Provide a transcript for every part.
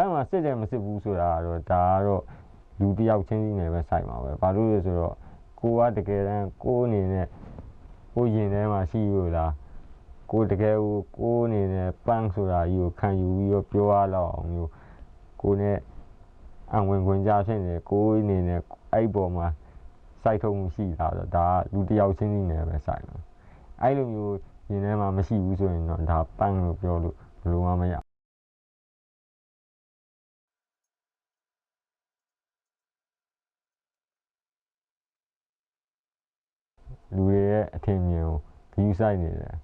န်းမှာစစ်တယ်မစစ်ဘူးဆိုတာကတော့ဒါကတော့လူတစ်ယောက်ချင်းစီနဲ့ပဲဆိုင်ပါပဲဘာလို့လဲဆိုတော့ကိုကတကယ်တမ်းကိုအနေနဲ့ကိုရင်ထဲမှာရှိလို့လားကိုတကယ်ကိုကိုအနေနဲ့ပန်းဆိုတာကြီးကိုခံယူပြီးတော့ပြောရတော့အောင်မျိုးကိုနဲ့အံဝင်ခွင့်ကြဖြစ်နေကိုအနေနဲ့အဲ့ပေါ်မှာစိုက်ထုံမှုရှိတာတော့ဒါကလူတစ်ယောက်ချင်းစီနဲ့ပဲဆိုင်ပါအဲ့လိုမျိုးရင်ထဲမှာမရှိဘူးဆိုရင်တော့ဒါပန်းလို့ပြောလို့ဘယ်လိုမှမရ လူတွေရဲ့အထင်မြင်ကိုဂယူဆိုင်နေတယ်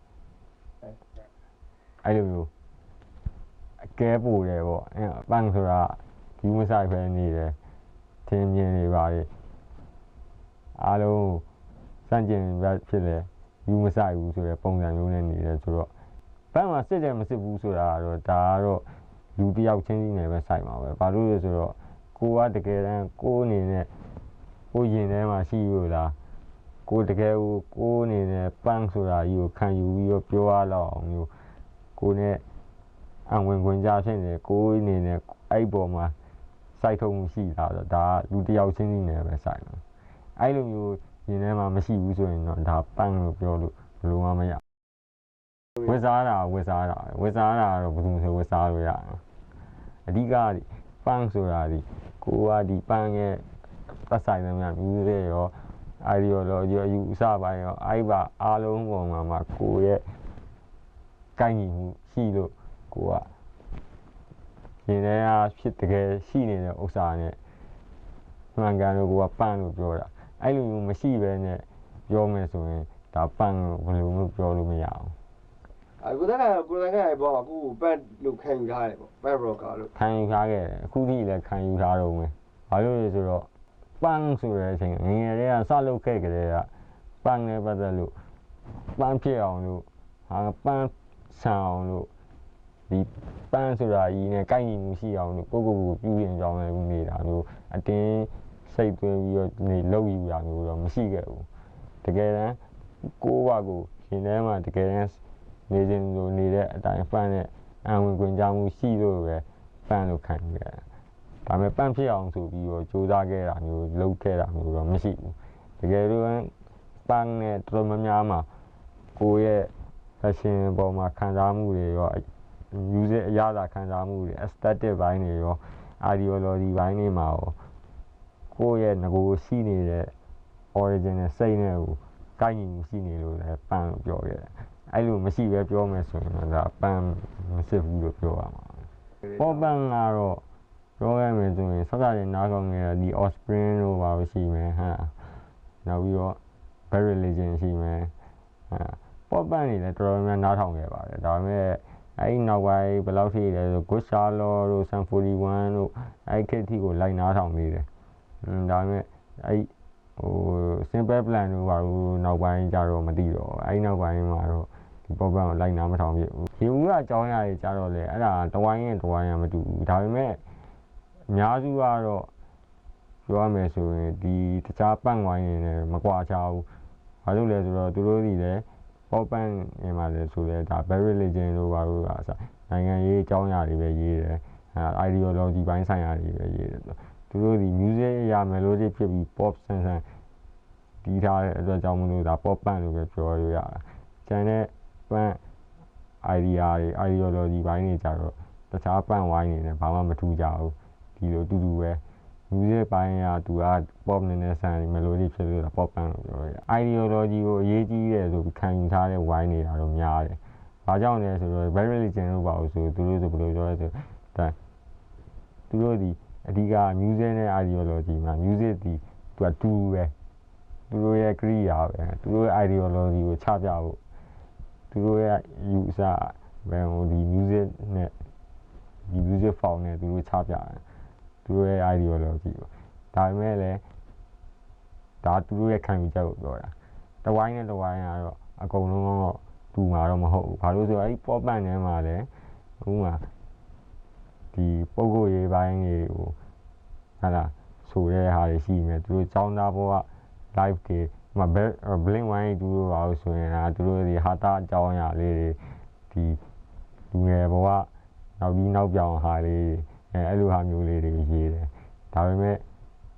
အဲ့လိုမျိုးအကဲပို့တယ်ပေါ့အဲ့ပန်းဆိုတာဂယူမဆိုင်ပဲနေတယ်ထင်မြင်နေပါလေအားလုံးစန့်ကျင်ဘက်ဖြစ်တယ်ဂယူမဆိုင်ဘူးဆိုတဲ့ပုံစံမျိုးနဲ့နေတယ်ဆိုတော့ပန်းမှာစစ်တယ်မစစ်ဘူးဆိုတာကတော့ဒါကတော့လူတစ်ယောက်ချင်းစီနဲ့ပဲဆိုင်ပါပဲဘာလို့လဲဆိုတော့ကိုကတကယ်တမ်းကိုအနေနဲ့ကိုရင်ထဲမှာရှိလို့လား ကိုတကယ်ကိုကိုအနေနဲ့ပန်းဆိုတာကြီးကိုခံယူပြီးတော့ပြောရတော့အောင်မျိုးကိုနဲ့အံဝင်ခွင့်ကြဖြစ်နေကိုအနေနဲ့အဲ့ပေါ်မှာစိုက်ထုံမှုရှိတာတော့ဒါကလူတစ်ယောက်ချင်းစီနဲ့ပဲစိုက်မှာအဲ့လိုမျိုးရင်ထဲမှာမရှိဘူးဆိုရင်တော့ဒါပန်းလို့ပြောလို့ဘယ်လိုမှမရဝစ်စားတာဝစ်စားတာဝစ်စားတာတော့ဘယ်သူမှဝစ်စားလို့ရတယ်အဓိကပန်းဆိုတာဒီကိုကဒီပန်းရဲ့ပတ်ဆိုင်သမျှမြူးစေရော ideology ရောအယူအဆပိုင်းရောအဲ့ပါအားလုံးပေါ်မှာမှာကိုယ့်ရဲ့ကိုင်းညီမှုရှိလို့ကိုကရင်ထဲကဖြစ်တကယ်ရှိနေတဲ့ဥစ္စာနဲ့မှန်ကန်လို့ကိုကပန့်လို့ပြောတာအဲ့လိုမျိုးမရှိဘဲနဲ့ပြောမယ်ဆိုရင်ဒါပန့်လို့ဘယ်လိုမျိုးပြောလို့မရအောင်အခုတက်ကကိုယ်တိုင်ကလည်းပေါ့အခုပန့်လို့ခံယူထားတယ်ပေါ့ပန့်ရောကာလို့ခံယူထားခဲ့တယ်အခုထိလည်းခံယူထားတော့မယ်ဘာလို့လဲဆိုတော့ ပန်းဆိုတဲ့အချိန်ငယ်ငယ်လေးကစလုပ်ခဲ့ကြတဲ့ကပန်းနဲ့ပတ်သက်လို့ပန်းဖြစ်အောင်လို့ဟာပန်းဆန်အောင်လို့ဒီပန်းဆိုတာကြီးနဲ့ကိုက်ညီမှုရှိအောင်လို့ကိုကိုကိုပြုရင်ကြောင်းလည်းနေတာမျိုးအတင်းစိတ်သွင်းပြီးတော့နေလောက်ယူရမျိုးတော့မရှိခဲ့ဘူးတကယ်တမ်းကိုကကိုရှင်ထဲမှာတကယ်တမ်းနေခြင်းလို့နေတဲ့အတိုင်းပန်းနဲ့အံဝင်ခွင့်ကြောင်းမှုရှိလို့ပဲပန်းလို့ခံယူရတယ် ဒါပေမဲ့ပန့်ဖြစ်အောင်ဆိုပြီးတော့စူးစမ်းခဲ့တာမျိုးလုပ်ခဲ့တာမျိုးတော့မရှိဘူးတကယ်လို့ပန်းနဲ့တော်တော်များများမှာကိုယ့်ရဲ့ fashion ပေါ်မှာခံစားမှုတွေရော music အရသာခံစားမှုတွေ aesthetic ဘိုင်းတွေရော ideology ဘိုင်းတွေမှာရောကိုယ့်ရဲ့ငကိုရှိနေတဲ့ origin နဲ့စိတ်နဲ့ကိုကိုက်ညီမှုရှိနေလို့လည်းပန်းလို့ပြောခဲ့တယ်အဲ့လိုမရှိပဲပြောမယ်ဆိုရင်တော့ဒါပန်းမစစ်ဘူးလို့ပြောရမှာပေါ်ပန်းကတော့ ပြောရမယ်ဆိုရင်ဆက်စားတဲ့နားကောင်းငယ်ဒီ offspring တို့ပါလို့ရှိမယ်ဟာနောက်ပြီးတော့ bad religion ရှိမယ်ဟာပေါ့ပန့်နေလည်းတော်တော်များများနားထောင်ခဲ့ပါတယ်ဒါပေမဲ့အဲ့ဒီနောက်ပိုင်းဘယ်လောက်ထိလဲဆို good charlotte တို့ sun 41တို့အဲ့ခက်တီကိုလိုက်နားထောင်နေတယ်อืมဒါပေမဲ့အဲ့ဟို simple plan တို့ပါလို့နောက်ပိုင်းကြတော့မသိတော့အဲ့နောက်ပိုင်းမှာတော့ဒီပေါ့ပန့်ကိုလိုက်နားမထောင်ဖြစ်ဘူးဒီဦးကအကြောင်းအရာတွေကြတော့လေအဲ့ဒါတဝိုင်းနဲ့တဝိုင်းကမတူဘူးဒါပေမဲ့ အများစုကတော့ပြောရမယ်ဆိုရင်ဒီတခြားပန့်ဝိုင်းနေနဲ့မကွာချဘူး။ဘာလို့လဲဆိုတော့သူတို့တွေလည်းပေါ့ပန့်နေမှာလဲဆိုလဲဒါ very religion တို့ဘာလို့ကအစနိုင်ငံရေးအကြောင်းအရာတွေပဲရေးတယ်။အဲ ideology ဘိုင်းဆိုင်ရာတွေပဲရေးတယ်ဆိုသူတို့ဒီ music အရာ melody ဖြစ်ပြီး pop ဆန်ဆန်ဒီထားတဲ့အတွက်ကြောင့်မလို့ဒါ pop ပန့်လို့ပဲပြောလို့ရတာ။ကျန်တဲ့ပန့် idea တွေ ideology ဘိုင်းတွေကြတော့တခြားပန့်ဝိုင်းနေနဲ့ဘာမှမထူးကြဘူး။ ဒီလိုတူတူပဲ music ပိုင်းကသူက pop နည်းနည်းဆန် melody ဖြစ်လို့ pop band လို့ပြောရတယ် ideology ကိုအရေးကြီးတယ်ဆိုခံယူထားတဲ့ wine နေတာတော့များတယ်။ဘာကြောင့်လဲဆိုတော့ very religion လို့ပါလို့ဆိုသူတို့ဆိုဘယ်လိုပြောလဲဆိုတော့သူတို့ဒီအဓိက music နဲ့ ideology မှာ music ဒီသူကတူပဲသူတို့ရဲ့ career ပဲသူတို့ရဲ့ ideology ကိုချပြဖို့သူတို့ရဲ့ယူဆဘယ်ဟိုဒီ music နဲ့ဒီ music form နဲ့သူတို့ချပြတယ် သူတို့ရဲ့ ideology ပေါ့ဒါပေမဲ့လည်းဒါသူတို့ရဲ့ခံယူချက်ကိုပြောတာတဝိုင်းနဲ့တဝိုင်းကတော့အကုန်လုံးတော့တူမှာတော့မဟုတ်ဘူးဘာလို့ဆိုတော့အဲ့ဒီ pop band ထဲမှာလည်းဥပမာဒီပုံကိုယ်ရေးပိုင်းတွေကိုဟာလားဆိုတဲ့ဟာတွေရှိမယ်သူတို့ចောင်းသားဘဝ live တွေမဘယ် blink ဝိုင်းသူတို့ပါလို့ဆိုရင်ဟာသူတို့ဒီဟာတာအကြောင်းအရာလေးတွေဒီလူငယ်ဘဝနောက်ပြီးနောက်ပြောင်ဟာလေးတွေအဲ အဲအဲ့လိုဟာမျိုးလေးတွေရေးတယ်ဒါပေမဲ့